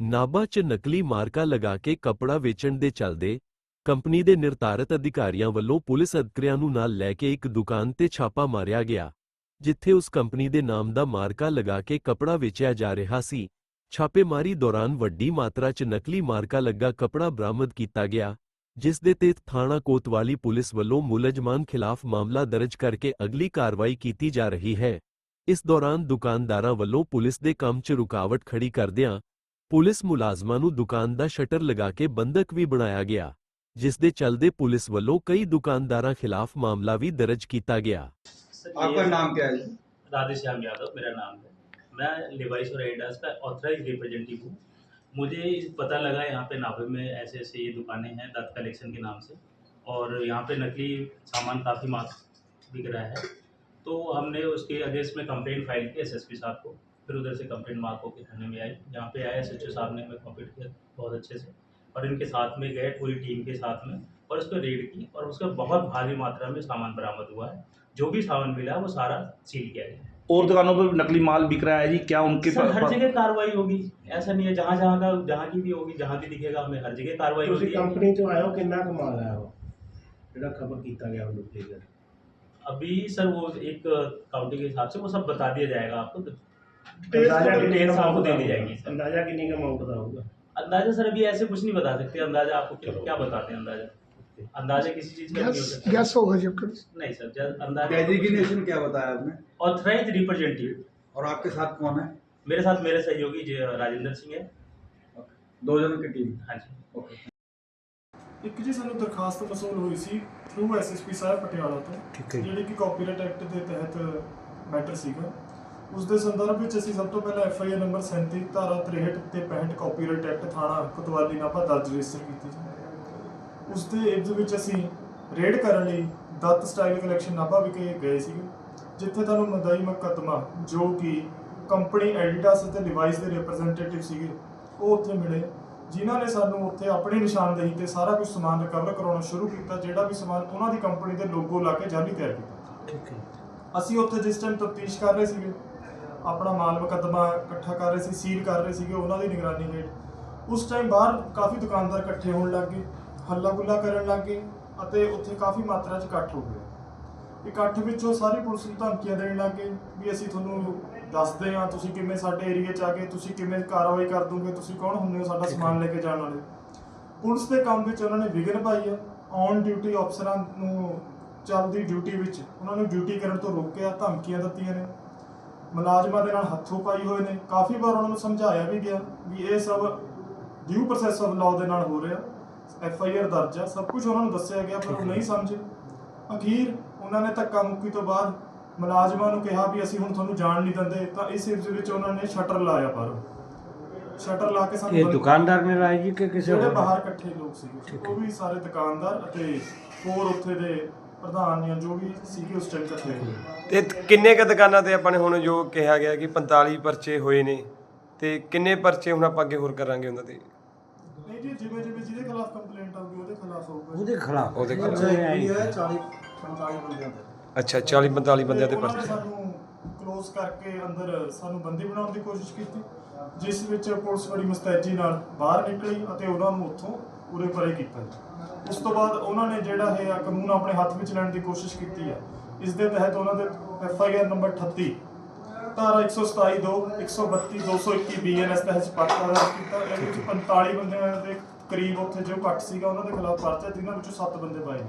ਨਾਭਾ 'ਚ ਨਕਲੀ ਮਾਰਕਾ ਲਗਾ ਕੇ ਕੱਪੜਾ ਵੇਚਣ ਦੇ ਚੱਲਦੇ ਕੰਪਨੀ ਦੇ ਨਿਰਧਾਰਤ ਅਧਿਕਾਰੀਆਂ ਵੱਲੋਂ ਪੁਲਿਸ ਅਧਿਕਾਰੀਆਂ ਨੂੰ ਨਾਲ ਲੈ ਕੇ ਇੱਕ ਦੁਕਾਨ ਤੇ ਛਾਪਾ ਮਾਰਿਆ ਗਿਆ, ਜਿੱਥੇ ਉਸ ਕੰਪਨੀ ਦੇ ਨਾਮ ਦਾ ਮਾਰਕਾ ਲਗਾ ਕੇ ਕੱਪੜਾ ਵੇਚਿਆ ਜਾ ਰਿਹਾ ਸੀ। ਛਾਪੇਮਾਰੀ ਦੌਰਾਨ ਵੱਡੀ ਮਾਤਰਾ 'ਚ ਨਕਲੀ ਮਾਰਕਾ ਲੱਗਾ ਕੱਪੜਾ ਬਰਾਮਦ ਕੀਤਾ ਗਿਆ, ਜਿਸ ਦੇ ਤਹਿਤ ਥਾਣਾ ਕੋਤਵਾਲੀ ਪੁਲਿਸ ਵੱਲੋਂ ਮੁਲਜ਼ਮਾਨ ਖਿਲਾਫ ਮਾਮਲਾ ਦਰਜ ਕਰਕੇ ਅਗਲੀ ਕਾਰਵਾਈ ਕੀਤੀ ਜਾ ਰਹੀ ਹੈ। ਇਸ ਦੌਰਾਨ ਦੁਕਾਨਦਾਰਾਂ ਵੱਲੋਂ ਪੁਲਿਸ ਦੇ ਕੰਮ 'ਚ ਰੁਕਾਵਟ ਖੜੀ ਕਰਦਿਆਂ ਪੁਲਿਸ ਮੁਲਾਜ਼ਮਾਂ ਨੂੰ ਦੁਕਾਨ ਦਾ ਸ਼ਟਰ ਲਗਾ ਕੇ ਬੰਦਕ ਵੀ ਬਣਾਇਆ ਗਿਆ ਜਿਸ ਦੇ ਚੱਲਦੇ ਪੁਲਿਸ ਵੱਲੋਂ ਕਈ ਦੁਕਾਨਦਾਰਾਂ ਖਿਲਾਫ ਮਾਮਲਾ ਵੀ ਦਰਜ ਕੀਤਾ ਗਿਆ सर, आपका ये नाम क्या है जी? राधेश्याम यादव मेरा नाम है मैं लिवाइस और एडास का ऑथराइज रिप्रेजेंटेटिव हूँ मुझे पता लगा यहाँ पे नाभे में ऐसे ऐसे ये दुकानें हैं दत्त कलेक्शन के नाम से और यहाँ पे नकली सामान काफ़ी मात बिक रहा है तो हमने उसके अगेंस्ट में कंप्लेंट फाइल की एसएसपी साहब को फिर उधर से कंप्लेंट मार्क होकर थाने में आई यहाँ पे आए एस साहब ने हमें कॉपरेट किया बहुत अच्छे से और इनके साथ में गए पूरी टीम के साथ में और उस पर रेड की और उसका बहुत भारी मात्रा में सामान बरामद हुआ है जो भी सामान मिला वो सारा सील किया गया और दुकानों पर नकली माल बिक रहा है जी क्या उनके सर पा- हर पा- जगह कार्रवाई होगी ऐसा नहीं है जहाँ जहाँ का जहाँ की भी होगी जहाँ भी दिखेगा हमें हर जगह कार्रवाई ਤੁਸੀਂ होगी ਕੰਪਨੀ ਚੋਂ ਆਏ ਹੋ ਕਿੰਨਾ ਕਮਾਲ ਆਇਆ ਹੋ ਜਿਹੜਾ ਖਬਰ ਕੀਤਾ ਗਿਆ ਉਹਨੂੰ ਪਲੀਜ਼ अभी सर वो एक काउंटिंग के हिसाब से वो सब बता दिया जाएगा आपको तो ਅੰਦਾਜ਼ਾ डिटेल्स ਕਿੰਨੀ आपको दे दी जाएगी सर ਅੰਦਾਜ਼ਾ ਕਿੰਨੀ का अमाउंट ਦਾ होगा अंदाजा सर अभी ऐसे कुछ नहीं बता सकते अंदाजा आपको क्या, क्या बताते हैं अंदाजा अंदाजा किसी चीज का नहीं हो सकता गैस होगा जब नहीं सर जब अंदाजा डेजिग्नेशन क्या बताया आपने ऑथराइज रिप्रेजेंटेटिव और आपके साथ कौन है मेरे साथ मेरे सहयोगी जो राजेंद्र सिंह है दो जन की टीम हाँ जी ओके ਇੱਕ ਜੀ ਸਾਨੂੰ ਦਰਖਾਸਤ ਮਸੂਲ ਹੋਈ ਸੀ ਥਰੂ ਐਸਐਸਪੀ ਸਾਹਿਬ ਪਟਿਆਲਾ ਤੋਂ ठीक है ਜਿਹੜੀ ਕਿ ਕਾਪੀਰਾਈਟ ਐਕਟ ਦੇ ਤਹਿਤ ਮੈਟਰ ਸੀਗਾ ਉਸ ਦੇ ਸੰਦਰਭ ਵਿੱਚ ਅਸੀਂ ਸਭ ਤੋਂ ਪਹਿਲਾਂ ਐਫ ਆਈ ਆਰ ਨੰਬਰ 37 ਧਾਰਾ 63 ਤੇ 65 ਕਾਪੀਰਾਈਟ ਐਕਟ ਥਾਣਾ ਕੋਤਵਾਲੀ ਨਾਭਾ ਦਰਜ ਰਜਿਸਟਰ ਕੀਤੀ ਜੀ ਉਸ ਦੇ ਇਬਜ਼ ਵਿੱਚ ਅਸੀਂ ਰੇਡ ਕਰਨ ਲਈ ਦੱਤ ਸਟਾਈਲ ਕਲੈਕਸ਼ਨ ਨਾਭਾ ਵਿਖੇ ਗਏ ਸੀ ਜਿੱਥੇ ਤੁਹਾਨੂੰ ਮਦਾਈ ਮੁਕੱਦਮਾ ਜੋ ਕਿ ਕੰਪਨੀ ਐਡੀਟਾਸ ਅਤੇ ਡਿਵਾਈਸ ਦੇ ਰਿਪਰੈਜ਼ੈਂਟੇਟਿਵ ਸੀਗੇ ਉਹ ਉੱਥੇ ਮਿਲੇ ਜਿਨ੍ਹਾਂ ਨੇ ਸਾਨੂੰ ਉੱਥੇ ਆਪਣੀ ਨਿਸ਼ਾਨਦੇਹੀ ਤੇ ਸਾਰਾ ਕੁਝ ਸਮਾਨ ਰਿਕਵਰ ਕਰਾਉਣਾ ਸ਼ੁਰੂ ਕੀਤਾ ਜਿਹੜਾ ਵੀ ਸਮਾਨ ਉਹਨਾਂ ਦੀ ਕੰਪਨੀ ਦੇ ਲੋਗੋ ਲਾ ਕੇ ਜਾਲੀ ਤਿਆਰ ਕੀਤਾ। ਅਸੀਂ ਉੱਥੇ ਜਿਸ ਟਾਈਮ ਤਫਤੀਸ਼ ਕਰ ਰਹੇ ਸੀਗੇ ਆਪਣਾ ਮਾਲ ਮੁਕੱਦਮਾ ਇਕੱਠਾ ਕਰ ਰਹੇ ਸੀ, ਸੀਲ ਕਰ ਰਹੇ ਸੀਗੇ ਉਹਨਾਂ ਦੀ ਨਿਗਰਾਨੀ ਹੇਠ। ਉਸ ਟਾਈਮ ਬਾਹਰ ਕਾਫੀ ਦੁਕਾਨਦਾਰ ਇਕੱਠੇ ਹੋਣ ਲੱਗ ਗਏ ਹੱਲਾ ਗੁੱਲਾ ਕਰਨ ਲੱਗ ਗਏ ਅਤੇ ਉੱਥੇ ਕਾਫੀ ਮਾਤਰਾ 'ਚ ਇਕੱਠ ਹੋ ਗਿਆ ਇਕੱਠ ਵਿੱਚੋਂ ਸਾਰੀ ਪੁਲਿਸ ਨੂੰ ਧਮਕੀਆਂ ਦੇਣ ਲੱਗ ਗਏ ਵੀ ਅਸੀਂ ਤੁਹਾਨੂੰ ਦੱਸਦੇ ਹਾਂ, ਤੁਸੀਂ ਕਿਵੇਂ ਸਾਡੇ ਏਰੀਆ 'ਚ ਆ ਕੇ ਤੁਸੀਂ ਕਿਵੇਂ ਕਾਰਵਾਈ ਕਰ ਦੋਗੇ, ਤੁਸੀਂ ਕੌਣ ਹੁੰਦੇ ਹੋ ਸਾਡਾ ਸਮਾਨ ਲੈ ਕੇ ਜਾਣ ਵਾਲੇ? ਪੁਲਿਸ ਦੇ ਕੰਮ ਵਿੱਚ ਉਹਨਾਂ ਨੇ ਵਿਘਨ ਪਾਈ ਹੈ ਔਨ ਡਿਊਟੀ ਅਫਸਰਾਂ ਨੂੰ ਚੱਲਦੀ ਡਿਊਟੀ ਵਿੱਚ ਉਹਨਾਂ ਨੂੰ ਡਿਊਟੀ ਕਰਨ ਤੋਂ ਰੋਕਿਆ, ਧਮਕੀਆਂ ਦਿੱਤੀਆਂ ਨੇ। ਮੁਲਾਜ਼ਮਾਂ ਦੇ ਨਾਲ ਹੱਥੋਂ ਪਾਈ ਹੋਏ ਨੇ। ਕਾਫੀ ਵਾਰ ਉਹਨਾਂ ਨੂੰ ਸਮਝਾਇਆ ਵੀ ਗਿਆ ਵੀ ਇਹ ਸਭ ਡਿਊ ਪ੍ਰੋਸੈਸ ਆਫ ਲਾਅ ਦੇ ਨਾਲ ਹੋ ਰਿਹਾ। ਐਫ ਆਈ ਆਰ ਦਰਜ ਆ। ਸਭ ਕੁਝ ਉਹਨਾਂ ਨੂੰ ਦੱਸਿਆ ਗਿਆ ਪਰ ਉਹ ਨਹੀਂ ਸਮਝੇ। ਅਖੀਰ ਉਹਨਾਂ ਨੇ ਧੱਕਾ ਮੁੱਕੀ ਤੋਂ ਬਾਅਦ ਮੁਲਾਜ਼ਮਾਂ ਨੂੰ ਕਿਹਾ ਵੀ ਅਸੀਂ ਹੁਣ ਤੁਹਾਨੂੰ ਜਾਣ ਨਹੀਂ ਦਿੰਦੇ ਤਾਂ ਇਸ ਇਸ ਵਿੱਚ ਉਹਨਾਂ ਨੇ ਸ਼ਟਰ ਲਾਇਆ ਪਰ ਸ਼ਟਰ ਲਾ ਕੇ ਸਾਨੂੰ ਇਹ ਦੁਕਾਨਦਾਰ ਨੇ ਲਾਇਆ ਜੀ ਕਿ ਕਿਸੇ ਜਿਹੜੇ ਹੋਰ ਬਾਹਰ ਇਕੱਠੇ ਲੋਕ ਸੀਗੇ ਉਹ ਵੀ ਸਾਰੇ ਦੁਕਾਨਦਾਰ ਅਤੇ ਹੋਰ ਉੱਥੇ ਦੇ ਪ੍ਰਧਾਨ ਜਾਂ ਜੋ ਵੀ ਸੀਗੇ ਉਸ ਟਾਈਮ ਇਕੱਠੇ ਹੋਏ। ਤੇ ਕਿੰਨੇ ਕ ਦੁਕਾਨਾਂ ਤੇ ਆਪਾਂ ਨੇ ਹੁਣ ਜੋ ਕਿਹਾ ਗਿਆ ਕਿ 45 ਪਰਚੇ ਹੋਏ ਨੇ ਤੇ ਕਿੰਨੇ ਪਰਚੇ ਹੁਣ ਆਪਾਂ ਅੱਗੇ ਹੋਰ ਕਰਾਂਗੇ ਉਹਨਾਂ ਤੇ? ਨਹੀਂ ਜੀ ਜਿਵੇਂ ਜਿਵੇਂ ਜਿਹਦੇ ਖਿਲਾਫ ਕੰਪਲੇਂਟ ਆਊਗੀ ਉਹਦੇ ਖਿਲਾਫ ਹੋਊਗਾ ਉਹਦੇ ਖਿਲਾਫ। ਉਹਦੇ ਖਿਲਾਫ। ਖਿਲਾਫ 40 45 ਬੰਦਿਆਂ ਤੇ। ਅੱਛਾ 40 45 ਬੰਦਿਆਂ ਤੇ ਪਰਚੇ। ਸਾਨੂੰ ਕਲੋਜ਼ ਕਰਕੇ ਅੰਦਰ ਸਾਨੂੰ ਬੰਦੀ ਬਣਾਉਣ ਦੀ ਕੋਸ਼ਿਸ਼ ਕੀਤੀ ਜਿਸ ਵਿੱਚ ਪੁਲਿਸ ਬੜੀ ਮੁਸਤੈਦੀ ਨਾਲ ਬਾਹਰ ਨਿਕਲੀ ਅਤੇ ਉਹਨਾਂ ਨੂੰ ਉੱਥੋਂ ਉਰੇ ਪਰੇ ਕੀਤਾ ਉਸ ਤੋਂ ਬਾਅਦ ਉਹਨਾਂ ਨੇ ਜਿਹੜਾ ਹੈ ਕਾਨੂੰਨ ਆਪਣੇ ਹੱਥ ਵਿੱਚ ਲੈਣ ਦੀ ਕੋਸ਼ਿਸ਼ ਕੀਤੀ ਹੈ ਇਸ ਦੇ ਤਹਿਤ ਉਹਨਾਂ ਦੇ ਐਫ ਆਈ ਆਰ ਨੰਬਰ 38 ਧਾਰਾ 127 2 132 221 ਬੀਐਨਐਸ ਤਹਿਤ ਪਰਚਾ ਕੀਤਾ। ਇਹਦੇ ਵਿੱਚ 45 ਬੰਦਿਆਂ ਦੇ ਕਰੀਬ ਉੱਥੇ ਜੋ ਘੱਟ ਸੀਗਾ ਉਹਨਾਂ ਦੇ ਖਿਲਾਫ ਪਰਚਾ ਜਿਨ੍ਹਾਂ ਵਿੱਚੋਂ 7 ਬੰਦੇ ਪਾਏ ਗਏ।